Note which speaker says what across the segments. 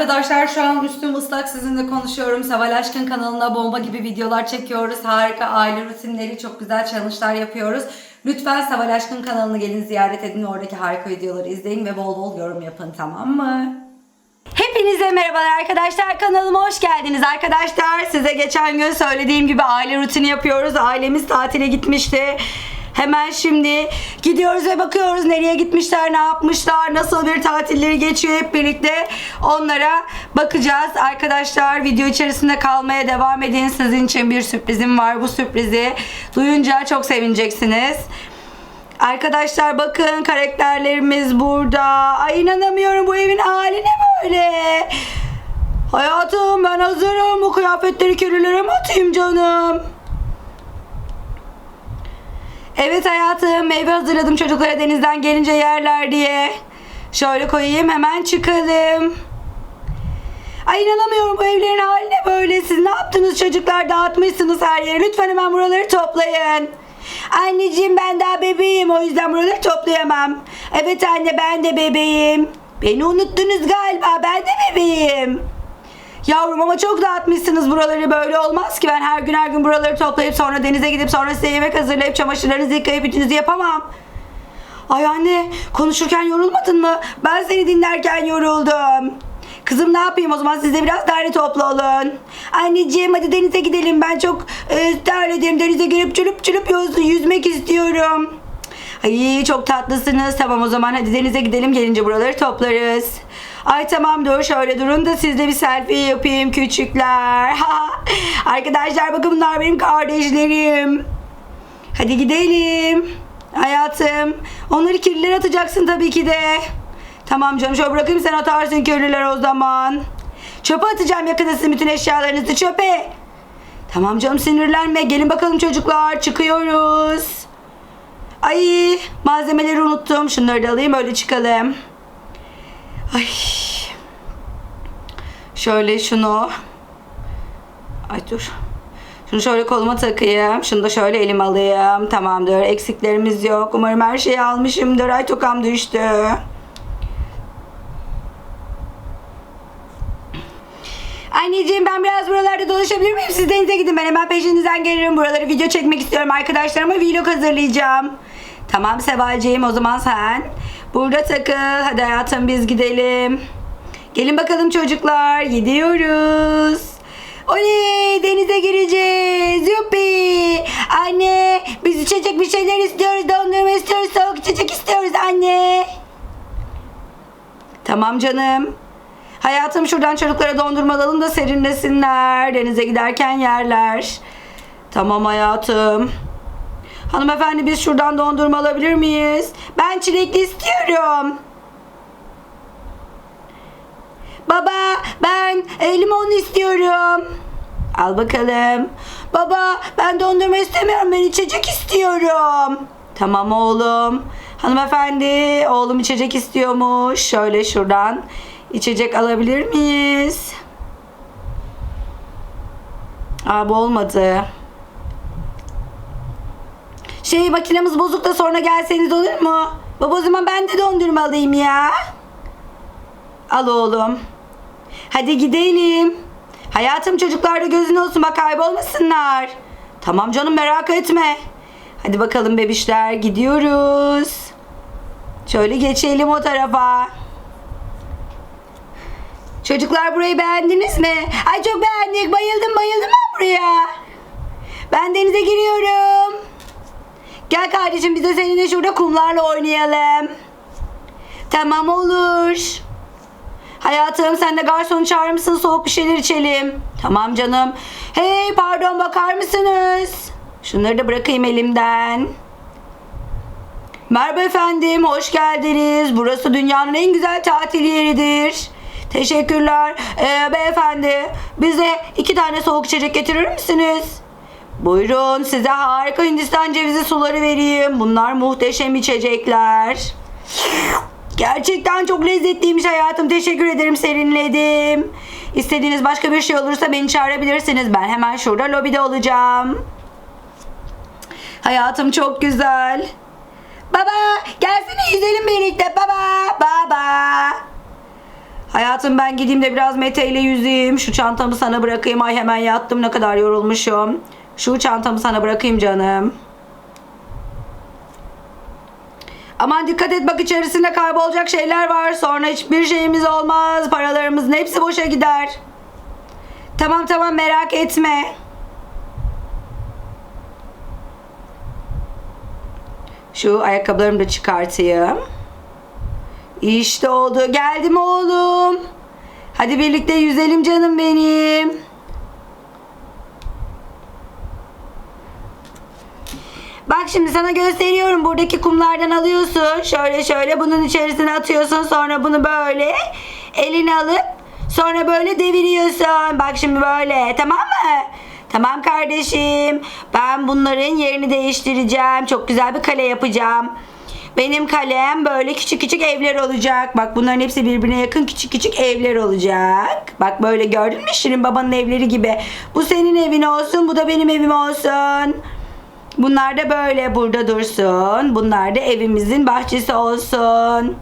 Speaker 1: Arkadaşlar şu an üstüm ıslak sizinle konuşuyorum. Seval Aşkın kanalına bomba gibi videolar çekiyoruz. Harika aile rutinleri, çok güzel challenge'lar yapıyoruz. Lütfen Seval Aşkın kanalını gelin ziyaret edin. Oradaki harika videoları izleyin ve bol bol yorum yapın tamam mı? Hepinize merhabalar arkadaşlar kanalıma hoş geldiniz arkadaşlar size geçen gün söylediğim gibi aile rutini yapıyoruz ailemiz tatile gitmişti hemen şimdi gidiyoruz ve bakıyoruz nereye gitmişler ne yapmışlar nasıl bir tatilleri geçiyor hep birlikte onlara bakacağız arkadaşlar video içerisinde kalmaya devam edin sizin için bir sürprizim var bu sürprizi duyunca çok sevineceksiniz Arkadaşlar bakın karakterlerimiz burada. Ay inanamıyorum bu evin hali ne böyle? Hayatım ben hazırım. Bu kıyafetleri körülere mi atayım canım? Evet hayatım meyve hazırladım çocuklara denizden gelince yerler diye. Şöyle koyayım hemen çıkalım. Ay inanamıyorum bu evlerin haline böyle. Siz ne yaptınız çocuklar? Dağıtmışsınız her yeri. Lütfen hemen buraları toplayın. Anneciğim ben daha bebeğim o yüzden buraları toplayamam. Evet anne ben de bebeğim. Beni unuttunuz galiba ben de bebeğim. Yavrum ama çok dağıtmışsınız buraları böyle olmaz ki ben her gün her gün buraları toplayıp sonra denize gidip sonra size yemek hazırlayıp çamaşırlarınızı yıkayıp ütünüzü yapamam. Ay anne konuşurken yorulmadın mı? Ben seni dinlerken yoruldum. Kızım ne yapayım o zaman siz de biraz daire toplu olun. Anneciğim hadi denize gidelim ben çok e, terledim denize girip çürüp çürüp yüz- yüzmek istiyorum. Ay çok tatlısınız tamam o zaman hadi denize gidelim gelince buraları toplarız. Ay tamam dur şöyle durun da sizle bir selfie yapayım küçükler. Arkadaşlar bakın bunlar benim kardeşlerim. Hadi gidelim. Hayatım. Onları kirlilere atacaksın tabii ki de. Tamam canım şöyle bırakayım sen atarsın kirliler o zaman. Çöpe atacağım yakında sizin bütün eşyalarınızı çöpe. Tamam canım sinirlenme. Gelin bakalım çocuklar çıkıyoruz. Ay malzemeleri unuttum. Şunları da alayım öyle çıkalım. Ay. Şöyle şunu. Ay dur. Şunu şöyle koluma takayım. Şunu da şöyle elime alayım. Tamamdır. Eksiklerimiz yok. Umarım her şeyi almışımdır. Ay tokam düştü. Anneciğim ben biraz buralarda dolaşabilir miyim? Siz denize gidin ben hemen peşinizden gelirim. Buraları video çekmek istiyorum arkadaşlarıma vlog hazırlayacağım. Tamam Sevalciğim o zaman sen burada takıl. Hadi hayatım biz gidelim. Gelin bakalım çocuklar gidiyoruz. Oley denize gireceğiz. Yuppi. Anne biz içecek bir şeyler istiyoruz. Dondurma istiyoruz. Soğuk içecek istiyoruz anne. Tamam canım. Hayatım şuradan çocuklara dondurma alalım da serinlesinler. Denize giderken yerler. Tamam hayatım. Hanımefendi biz şuradan dondurma alabilir miyiz? Ben çilekli istiyorum. Baba ben e, limonlu istiyorum. Al bakalım. Baba ben dondurma istemiyorum ben içecek istiyorum. Tamam oğlum. Hanımefendi oğlum içecek istiyormuş. Şöyle şuradan içecek alabilir miyiz? Aa bu olmadı. Şey makinemiz bozuk da sonra gelseniz olur mu? Baba o zaman ben de dondurma alayım ya. Al oğlum. Hadi gidelim. Hayatım çocuklarda gözün olsun bak kaybolmasınlar. Tamam canım merak etme. Hadi bakalım bebişler gidiyoruz. Şöyle geçelim o tarafa. Çocuklar burayı beğendiniz mi? Ay çok beğendik. Bayıldım bayıldım ben buraya. Ben denize giriyorum. Gel kardeşim biz de seninle şurada kumlarla oynayalım. Tamam olur. Hayatım sen de garson çağırır mısın? Soğuk bir şeyler içelim. Tamam canım. Hey pardon bakar mısınız? Şunları da bırakayım elimden. Merhaba efendim, hoş geldiniz. Burası dünyanın en güzel tatil yeridir. Teşekkürler. Ee, beyefendi, bize iki tane soğuk içecek getirir misiniz? Buyurun, size harika Hindistan cevizi suları vereyim. Bunlar muhteşem içecekler. Gerçekten çok lezzetliymiş hayatım. Teşekkür ederim serinledim. İstediğiniz başka bir şey olursa beni çağırabilirsiniz. Ben hemen şurada lobide olacağım. Hayatım çok güzel. Baba gelsene yüzelim birlikte baba baba. Hayatım ben gideyim de biraz Mete ile yüzeyim. Şu çantamı sana bırakayım. Ay hemen yattım ne kadar yorulmuşum. Şu çantamı sana bırakayım canım. Aman dikkat et bak içerisinde kaybolacak şeyler var. Sonra hiçbir şeyimiz olmaz. Paralarımızın hepsi boşa gider. Tamam tamam merak etme. Şu ayakkabılarımı da çıkartayım. İşte oldu. Geldim oğlum. Hadi birlikte yüzelim canım benim. Bak şimdi sana gösteriyorum. Buradaki kumlardan alıyorsun. Şöyle şöyle bunun içerisine atıyorsun. Sonra bunu böyle eline alıp sonra böyle deviriyorsun. Bak şimdi böyle. Tamam mı? Tamam kardeşim. Ben bunların yerini değiştireceğim. Çok güzel bir kale yapacağım. Benim kalem böyle küçük küçük evler olacak. Bak bunların hepsi birbirine yakın küçük küçük evler olacak. Bak böyle gördün mü Şirin babanın evleri gibi. Bu senin evin olsun, bu da benim evim olsun. Bunlar da böyle burada dursun. Bunlar da evimizin bahçesi olsun.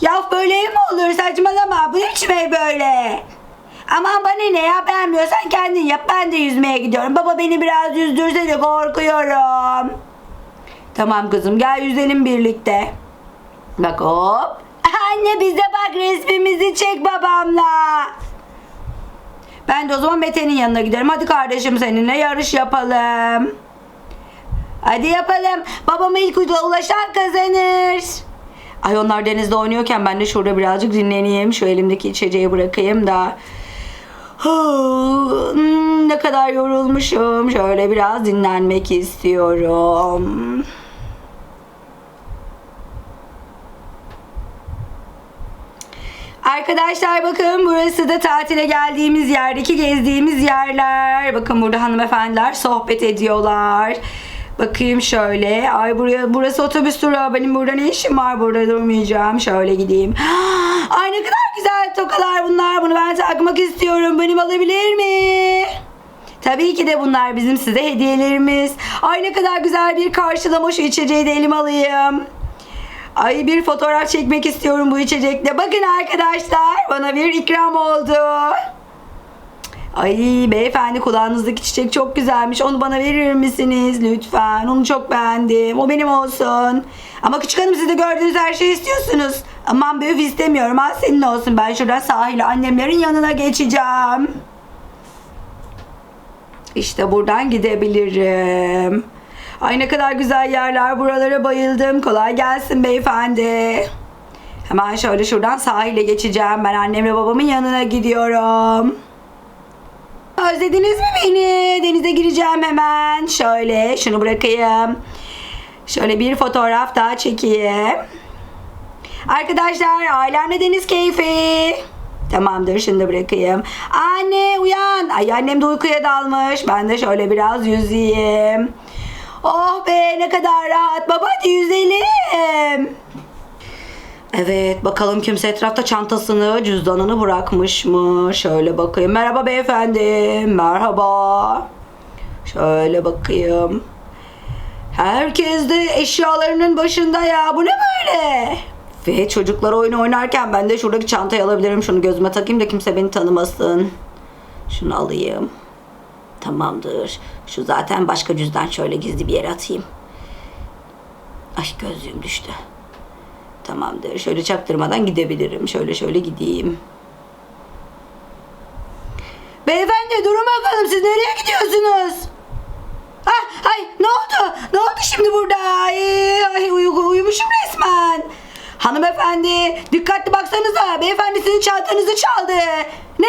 Speaker 1: Ya böyle mi olur saçmalama. Bu ne biçim ev böyle? Aman bana ne ya beğenmiyorsan kendin yap. Ben de yüzmeye gidiyorum. Baba beni biraz yüzdürse de korkuyorum. Tamam kızım gel yüzelim birlikte. Bak hop. Anne bize bak resmimizi çek babamla. Ben de o zaman Mete'nin yanına giderim. Hadi kardeşim seninle yarış yapalım. Hadi yapalım. Babama ilk ulaşan kazanır. Ay onlar denizde oynuyorken ben de şurada birazcık dinleneyim. Şu elimdeki içeceği bırakayım da. Hmm, ne kadar yorulmuşum. Şöyle biraz dinlenmek istiyorum. Arkadaşlar bakın burası da tatile geldiğimiz yerdeki gezdiğimiz yerler. Bakın burada hanımefendiler sohbet ediyorlar. Bakayım şöyle. Ay buraya burası otobüs durağı. Benim burada ne işim var? Burada durmayacağım. Şöyle gideyim. Ay ne kadar güzel tokalar bunlar. Bunu ben takmak istiyorum. Benim alabilir mi? Tabii ki de bunlar bizim size hediyelerimiz. Ay ne kadar güzel bir karşılama şu içeceği de elime alayım. Ay bir fotoğraf çekmek istiyorum bu içecekle. Bakın arkadaşlar bana bir ikram oldu. Ay beyefendi kulağınızdaki çiçek çok güzelmiş. Onu bana verir misiniz lütfen? Onu çok beğendim. O benim olsun. Ama küçük hanım siz de gördüğünüz her şeyi istiyorsunuz. Aman büyük istemiyorum. Al senin olsun. Ben şuradan sahile annemlerin yanına geçeceğim. İşte buradan gidebilirim. Ay ne kadar güzel yerler. Buralara bayıldım. Kolay gelsin beyefendi. Hemen şöyle şuradan sahile geçeceğim. Ben annemle babamın yanına gidiyorum. Özlediniz mi beni? Denize gireceğim hemen. Şöyle şunu bırakayım. Şöyle bir fotoğraf daha çekeyim. Arkadaşlar ailemle deniz keyfi. Tamamdır da bırakayım. Anne uyan. Ay annem de uykuya dalmış. Ben de şöyle biraz yüzeyim. Oh be ne kadar rahat. Baba hadi yüzelim. Evet bakalım kimse etrafta çantasını cüzdanını bırakmış mı? Şöyle bakayım. Merhaba beyefendi. Merhaba. Şöyle bakayım. Herkes de eşyalarının başında ya. Bu ne böyle? Ve çocuklar oyun oynarken ben de şuradaki çantayı alabilirim. Şunu gözüme takayım da kimse beni tanımasın. Şunu alayım. Tamamdır. Şu zaten başka cüzdan şöyle gizli bir yere atayım. Ay gözlüğüm düştü. Tamamdır. Şöyle çaktırmadan gidebilirim. Şöyle şöyle gideyim. Beyefendi durun bakalım siz nereye gidiyorsunuz? Ah, ay ne oldu? Ne oldu şimdi burada? Ay, ay uyu, uyumuşum resmen. Hanımefendi dikkatli baksanıza. Beyefendi sizin çantanızı çaldı. Ne?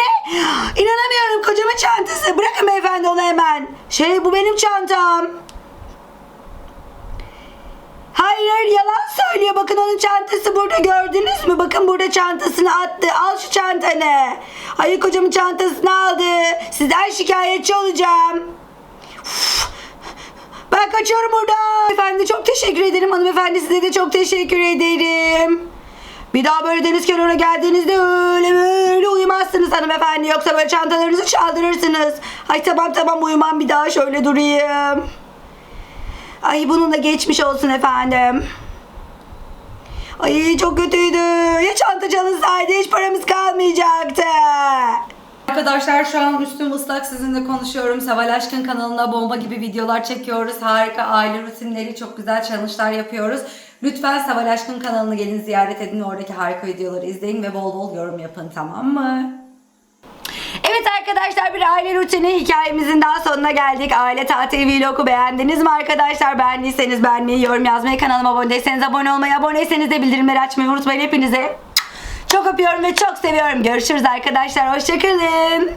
Speaker 1: İnanamıyorum kocamın çantası. Bırakın beyefendi onu hemen. Şey bu benim çantam. Hayır hayır yalan söylüyor. Bakın onun çantası burada gördünüz mü? Bakın burada çantasını attı. Al şu çantanı. Hayır kocamın çantasını aldı. Sizden şikayetçi olacağım. Uf. Ben kaçıyorum buradan. Efendi çok teşekkür ederim hanımefendi. Size de çok teşekkür ederim. Bir daha böyle deniz kenarına geldiğinizde öyle böyle uyumazsınız hanımefendi. Yoksa böyle çantalarınızı çaldırırsınız. Ay tamam tamam uyumam bir daha şöyle durayım. Ay bunun da geçmiş olsun efendim. Ay çok kötüydü. Ya çanta çalınsaydı hiç paramız kalmayacaktı. Arkadaşlar şu an üstüm ıslak sizinle konuşuyorum. Seval Aşkın kanalına bomba gibi videolar çekiyoruz. Harika aile rutinleri, çok güzel challenge'lar yapıyoruz. Lütfen Seval Aşkın kanalını gelin ziyaret edin. Oradaki harika videoları izleyin ve bol bol yorum yapın tamam mı? Evet arkadaşlar bir aile rutini hikayemizin daha sonuna geldik. Aile tatili vlogu beğendiniz mi arkadaşlar? Beğendiyseniz beğenmeyi, yorum yazmayı, kanalıma abone değilseniz abone olmayı, aboneyseniz de bildirimleri açmayı unutmayın hepinize. Çok öpüyorum ve çok seviyorum. Görüşürüz arkadaşlar. Hoşçakalın.